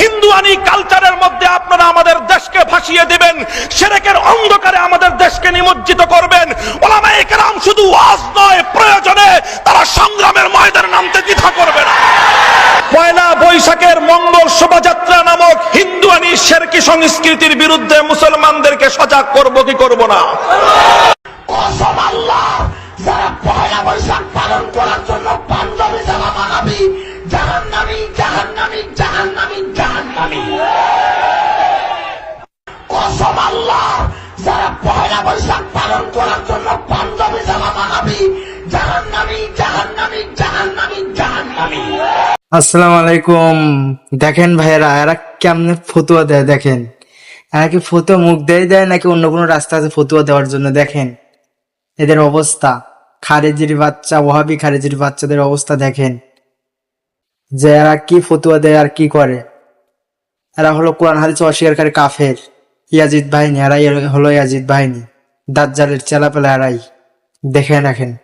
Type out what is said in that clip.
হিন্দুয়ানি কালচারের মধ্যে আপনারা আমাদের দেশকে ভাসিয়ে দিবেন, সেরেকের অন্ধকারে আমাদের দেশকে নিমজ্জিত করবেন। ওলামা একরাম শুধু ওয়াজ নয়, প্রয়োজনে তারা সংগ্রামের ময়দানে নামতে দ্বিধা করবে না। পয়লা বৈশাখের মঙ্গল শোভাযাত্রা নামক হিন্দুয়ানি শেরকি সংস্কৃতির বিরুদ্ধে মুসলমানদেরকে সজাগ করব কি করব না? যারা পয়লা বৈশাখ পালন করার জন্য আসসালামু আলাইকুম। দেখেন ভাইয়েরা, এরা কেমনে ফতুয়া দেয় দেখেন। এরা কি ফতুয়া মুখ দেয় দেয় নাকি অন্য কোনো রাস্তা আছে ফতুয়া দেওয়ার জন্য? দেখেন, এদের অবস্থা। খারেজির বাচ্চা ওহাবি খারেজির বাচ্চাদের অবস্থা দেখেন। যে এরা কি ফতুয়া দেয় আর কি করে। এরা হলো কোরআন, হাদিস অস্বীকারী কাফের। ইয়াজিদ বাহিনী, এরাই হলো ইয়াজিদ বাহিনী। দাজ্জালের চেলাপেলা এরাই। দেখে রাখেন